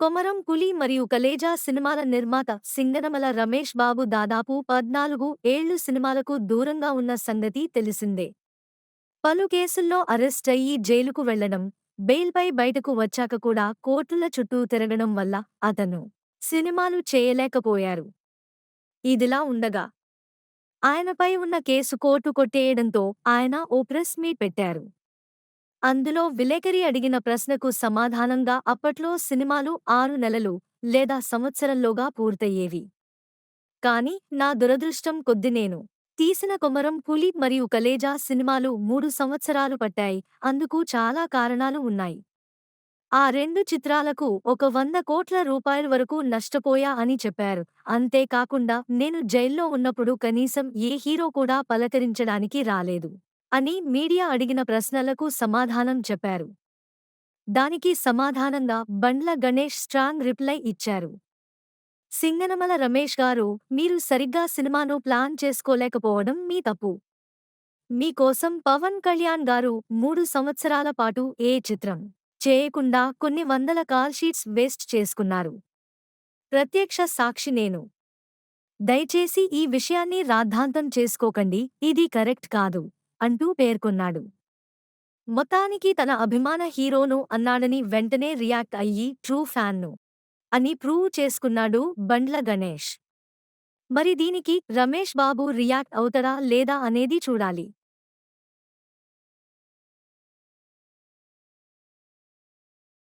కొమరం పులి మరియు కలేజా సినిమాల నిర్మాత సింగనమల రమేష్ బాబు దాదాపు పద్నాలుగు ఏళ్ళు సినిమాలకు దూరంగా ఉన్న సంగతి తెలిసిందే. పలు కేసుల్లో అరెస్ట్ అయ్యి జైలుకు వెళ్ళడం బెయిల్పై బయటకు వచ్చాక కూడా కోర్టుల చుట్టూ తిరగడం వల్ల అతను సినిమాలు చేయలేకపోయారు. ఇదిలా ఉండగా ఆయనపై ఉన్న కేసు కోర్టు కొట్టేయడంతో ఆయన ఓ ప్రెస్ మీట్ పెట్టారు. అందులో విలేకరి అడిగిన ప్రశ్నకు సమాధానంగా అప్పట్లో సినిమాలు ఆరు నెలలు లేదా సంవత్సరంలోగా పూర్తయ్యేవి. కాని నా దురదృష్టం కొద్ది నేను. తీసిన కొమరం పులి మరియు కలేజా సినిమాలు మూడు సంవత్సరాలు పట్టాయి. అందుకు చాలా కారణాలు ఉన్నాయి. ఆ రెండు చిత్రాలకు ఒక వంద కోట్ల రూపాయల వరకు నష్టపోయా అని చెప్పారు. అంతేకాకుండా నేను జైల్లో ఉన్నప్పుడు కనీసం ఏ హీరో కూడా పలకరించడానికి రాలేదు. అని మీడియా అడిగిన ప్రశ్నలకు సమాధానం చెప్పారు. దానికి సమాధానంగా బండ్ల గణేష్ స్ట్రాంగ్ రిప్లై ఇచ్చారు. సింగనమల రమేష్ గారు మీరు సరిగ్గా సినిమాను ప్లాన్ చేసుకోలేకపోవడం మీ తప్పు. మీకోసం పవన్ కళ్యాణ్ గారు మూడు సంవత్సరాల పాటు ఏ చిత్రం చేయకుండా కొన్ని వందల కాల్షీట్స్ వేస్ట్ చేసుకున్నారు. ప్రత్యక్ష సాక్షి నేను. దయచేసి ఈ విషయాన్ని రాద్ధాంతం చేసుకోకండి ఇది కరెక్ట్ కాదు. అంటూ పేర్కొన్నాడు. మొత్తానికి తన అభిమాన హీరోను అన్నాడని వెంటనే రియాక్ట్ అయ్యి ట్రూ ఫ్యాన్ను అని ప్రూవ్ చేసుకున్నాడు బండ్ల గణేష్. మరి దీనికి రమేష్ బాబు రియాక్ట్ అవుతడా లేదా అనేది చూడాలి.